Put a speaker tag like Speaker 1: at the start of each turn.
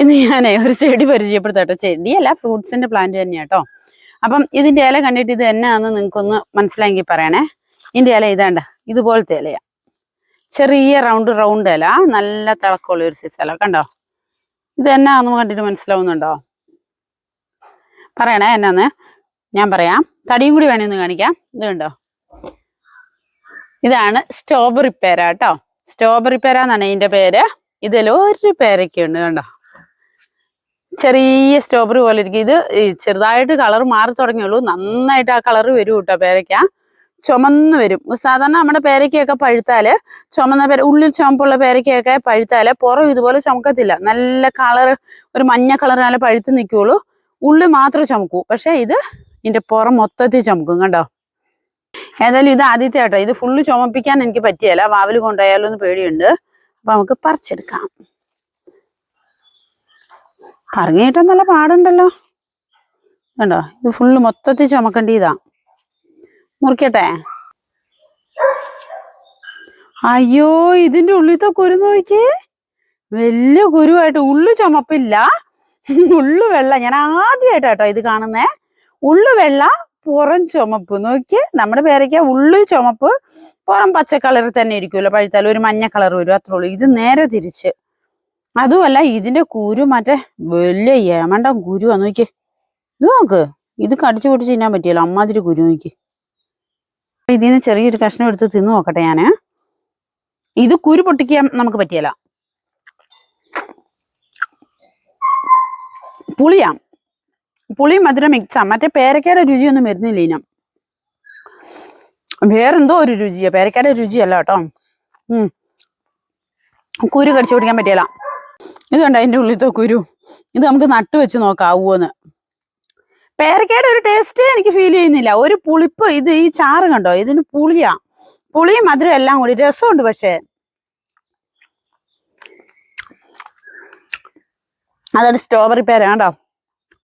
Speaker 1: ഇന്ന് ഞാനേ ഒരു ചെടി പരിചയപ്പെടുത്തട്ടെ. ചെടിയല്ല ഫ്രൂട്ട്സിന്റെ പ്ലാന്റ് തന്നെയാ കേട്ടോ അപ്പം ഇതിന്റെ ഇല കണ്ടിട്ട് ഇത് എന്നാന്ന് നിങ്ങൾക്കൊന്ന് മനസ്സിലാക്കി പറയണേ. ഇതിന്റെ ഇല ഇതാണ്ട ഇതുപോലത്തെ ഇലയാ. ചെറിയ റൗണ്ട് റൗണ്ട് ഇല. നല്ല തിളക്കമുള്ള ഒരു സൈസ് ഇല. കണ്ടോ? ഇത് എന്നാന്ന് കണ്ടിട്ട് മനസ്സിലാവുന്നുണ്ടോ? പറയണേ എന്നാന്ന്. ഞാൻ പറയാം. തടിയും കൂടി വേണമെന്ന് കാണിക്കാം. ഇത് കണ്ടോ? ഇതാണ് സ്ട്രോബെറി പേര കേട്ടോ സ്ട്രോബെറി പേര എന്നാണ് ഇതിന്റെ പേര്. ഇതിലൊരു പേരൊക്കെ ഉണ്ട് കണ്ടോ? ചെറിയ സ്ട്രോബെറി പോലെ ഇരിക്കും. ഇത് ചെറുതായിട്ട് കളർ മാറി തുടങ്ങിയുള്ളൂ നന്നായിട്ട് ആ കളർ വരും കേട്ടോ പേരയ്ക്ക. ചുമന്ന് വരും. സാധാരണ നമ്മുടെ പേരയ്ക്കൊക്കെ പഴുത്താൽ ചുമന്ന പേര ഉള്ളിൽ ചുമപ്പുള്ള പേരയ്ക്കൊക്കെ പഴുത്താൽ പുറം ഇതുപോലെ ചുമക്കത്തില്ല. നല്ല കളർ ഒരു മഞ്ഞ കളർ പഴുത്ത് നിൽക്കുള്ളൂ ഉള്ളിൽ മാത്രം ചുമക്കൂ. പക്ഷേ ഇത് ഇതിന്റെ പുറം മൊത്തത്തിൽ ചുമക്കും കണ്ടോ? ഏതായാലും ഇത് ആദ്യത്തെ കേട്ടോ. ഇത് ഫുള്ള് ചുമപ്പിക്കാൻ എനിക്ക് പറ്റിയല്ല. വാവിൽ കൊണ്ടുപോയാലോ എന്ന് പേടിയുണ്ട്. അപ്പം നമുക്ക് പറിച്ചെടുക്കാം. കിട്ടാൻ നല്ല പാടുണ്ടല്ലോ. കണ്ടോ? ഇത് ഫുള്ള് മൊത്തത്തിൽ ചുമക്കേണ്ടിയതാ മുറിക്കട്ടെ. അയ്യോ ഇതിന്റെ ഉള്ളിത്തെ കുരു നോക്കിയേ. വലിയ കുരുവായിട്ട് ഉള്ളു ചുമപ്പില്ല. ഉള്ളു വെള്ള. ഞാൻ ആദ്യമായിട്ട് കേട്ടോ ഇത് കാണുന്നേ. ഉള്ളു വെള്ള പുറം ചുമപ്പ്. നോക്കി നമ്മുടെ പേരയ്ക്ക ഉള്ളു ചുമപ്പ് പുറം പച്ച കളറിൽ തന്നെ ഇരിക്കുമല്ലോ പഴുത്താലും ഒരു മഞ്ഞ കളർ വരും അത്രേ ഉള്ളൂ. ഇത് നേരെ തിരിച്ച്. അതുമല്ല ഇതിന്റെ കുരു മറ്റേ വലിയ ഏമണ്ടം കുരുവാ നോക്കിയേ. ഇത് നോക്ക് ഇത് കടിച്ചു പൊട്ടിച്ച് തിന്നാൻ പറ്റിയല്ലോ അമ്മാതിരി കുരു നോക്കി. ഇതിൽ നിന്ന് ചെറിയൊരു കഷ്ണം എടുത്ത് തിന്നു നോക്കട്ടെ ഞാൻ. ഇത് കുരു പൊട്ടിക്കാൻ നമുക്ക് പറ്റിയല്ല. പുളിയാ. പുളി മധുരം മിക്സാ മറ്റേ പേരക്കയുടെ രുചിയൊന്നും വരുന്നില്ല ഇനം. വേറെന്തോ ഒരു രുചിയാ. പേരക്കയുടെ രുചിയല്ല കേട്ടോ. കുരു കടിച്ചു പിടിക്കാൻ പറ്റിയല്ല. ഇത് കണ്ടോ? അതിന്റെ ഉള്ളിലത്തെ കുരു. ഇത് നമുക്ക് നട്ടു വെച്ച് നോക്കാവൂന്ന്. പേരക്കയുടെ ഒരു ടേസ്റ്റ് എനിക്ക് ഫീൽ ചെയ്യുന്നില്ല. ഒരു പുളിപ്പ് ഇത് ഈ ചാറ് കണ്ടോ? ഇതിന് പുളിയാ. പുളിയും മധുരം എല്ലാം കൂടി. രസമുണ്ട് പക്ഷേ. അതൊരു സ്ട്രോബെറി പേര കണ്ടോ?